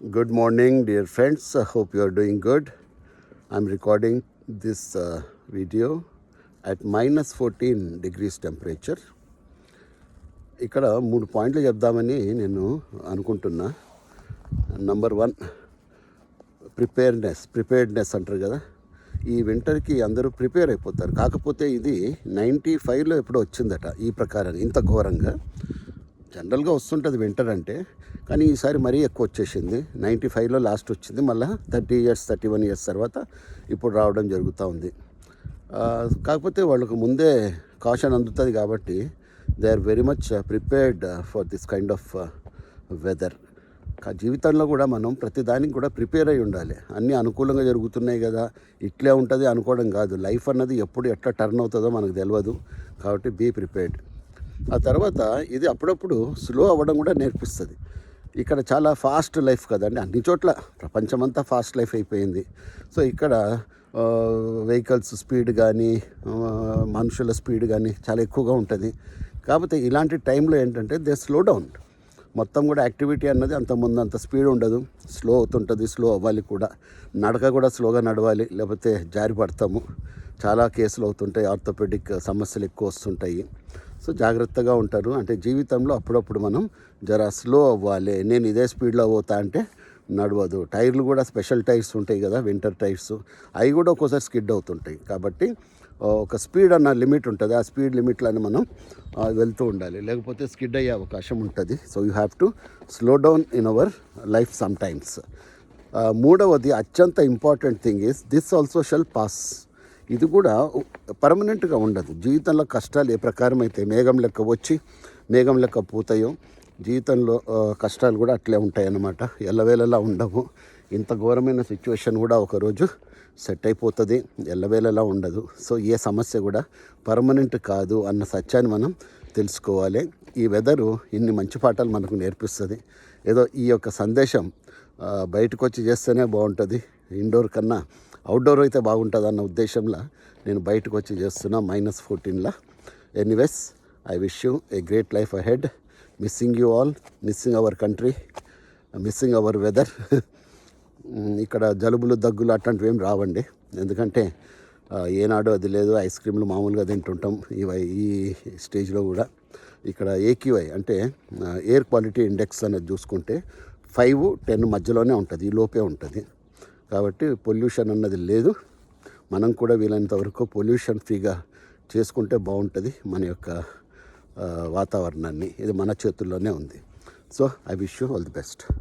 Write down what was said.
Good morning, dear friends. I hope you are doing good. I'm recording this uh, video at minus 14 degrees temperature. ఇక్కడ మూడు పాయింట్లు చెప్దామని నేను అనుకుంటున్నా number one preparedness preparedness అంటారు కదా ఈ వింటర్కి అందరూ ప్రిపేర్ అయిపోతారు కాకపోతే ఇది నైంటీ ఫైవ్లో ఎప్పుడో వచ్చిందట ఈ ప్రకారం ఇంత ఘోరంగా జనరల్గా వస్తుంటుంది వింటర్ అంటే కానీ ఈసారి మరీ ఎక్కువ వచ్చేసింది. నైంటీ ఫైవ్లో లాస్ట్ వచ్చింది. మళ్ళీ thirty years thirty one years తర్వాత ఇప్పుడు రావడం జరుగుతూ ఉంది. కాకపోతే వాళ్ళకు ముందే కాషన్ అందుతుంది కాబట్టి they are very much prepared for this kind of weather జీవితంలో కూడా మనం ప్రతి దానికి కూడా ప్రిపేర్ అయి ఉండాలి. అన్నీ అనుకూలంగా జరుగుతున్నాయి కదా. ఇట్లే ఉంటుంది అనుకోవడం కాదు. లైఫ్ అన్నది ఎప్పుడు ఎట్లా టర్న్ అవుతుందో మనకు తెలియదు కాబట్టి బీ ప్రిపేర్డ్ ఆ తర్వాత ఇది అప్పుడప్పుడు స్లో అవ్వడం కూడా నేర్పిస్తుంది. ఇక్కడ చాలా ఫాస్ట్ లైఫ్ కదండి అన్ని చోట్ల ప్రపంచమంతా ఫాస్ట్ లైఫ్ అయిపోయింది. సో ఇక్కడ వెహికల్స్ స్పీడ్ కానీ మనుషుల స్పీడ్ కానీ చాలా ఎక్కువగా ఉంటుంది. కాకపోతే ఇలాంటి టైంలో ఏంటంటే దే స్లో డౌన్. మొత్తం కూడా యాక్టివిటీ అన్నది అంత ముందు అంత స్పీడ్ ఉండదు. స్లో అవుతుంటుంది స్లో అవ్వాలి కూడా. నడక కూడా స్లోగా నడవాలి లేకపోతే జారి పడతాము. చాలా కేసులు అవుతుంటాయి ఆర్థోపెడిక్ సమస్యలు ఎక్కువ వస్తుంటాయి. సో జాగ్రత్తగా ఉంటారు. అంటే జీవితంలో అప్పుడప్పుడు మనం జర స్లో అవ్వాలి. నేను ఇదే స్పీడ్లో పోతా అంటే నడవదు. టైర్లు కూడా స్పెషల్ టైర్స్ ఉంటాయి కదా వింటర్ టైర్స్. అవి కూడా ఒక్కోసారి స్కిడ్ అవుతుంటాయి. కాబట్టి ఒక స్పీడ్ అన్న లిమిట్ ఉంటుంది. ఆ స్పీడ్ లిమిట్లను మనం వెళ్తూ ఉండాలి. లేకపోతే స్కిడ్ అయ్యే అవకాశం ఉంటుంది. So you have to slow down in our life sometimes మూడవది అత్యంత important thing is this also shall pass. ఇది కూడా పర్మనెంట్గా ఉండదు. జీవితంలో కష్టాలు ఏ ప్రకారం అయితే మేఘం లెక్క వచ్చి మేఘం లెక్క పోతాయో జీవితంలో కష్టాలు కూడా అట్లే ఉంటాయి అన్నమాట ఎల్లవేళలా ఉండవు. ఇంత ఘోరమైన సిచ్యువేషన్ కూడా ఒకరోజు సెట్ అయిపోతుంది. ఎల్లవేళలా ఉండదు. సో ఏ సమస్య కూడా పర్మనెంట్ కాదు అన్న సత్యాన్ని మనం తెలుసుకోవాలి. ఈ వెదరు ఇన్ని మంచి పాఠాలు మనకు నేర్పిస్తుంది. ఏదో ఈ యొక్క సందేశం బయటకు వచ్చి చేస్తేనే బాగుంటుంది. ఇండోర్ కన్నా అవుట్డోర్ అయితే బాగుంటుంది అన్న ఉద్దేశంలో నేను బయటకు వచ్చి చేస్తున్నా మైనస్ ఫోర్టీన్లో anyways I wish you a great life ahead missing you all missing our country missing our weather ఇక్కడ జలుబులు దగ్గులు అట్లాంటివి ఏం రావండి. ఎందుకంటే ఏనాడు అది లేదు ఐస్ క్రీమ్లు మామూలుగా తింటుంటాం ఇవి ఈ స్టేజ్లో కూడా. ఇక్కడ ఏక్యూఐ అంటే ఎయిర్ క్వాలిటీ ఇండెక్స్ అనేది చూసుకుంటే ఫైవ్ టెన్ మధ్యలోనే ఉంటుంది ఈ లోపే ఉంటుంది. కాబట్టి పొల్యూషన్ అన్నది లేదు. మనం కూడా వీలైనంత వరకు పొల్యూషన్ ఫ్రీగా చేసుకుంటే బాగుంటుంది మన యొక్క వాతావరణాన్ని. ఇది మన చేతుల్లోనే ఉంది. So I wish you all the best.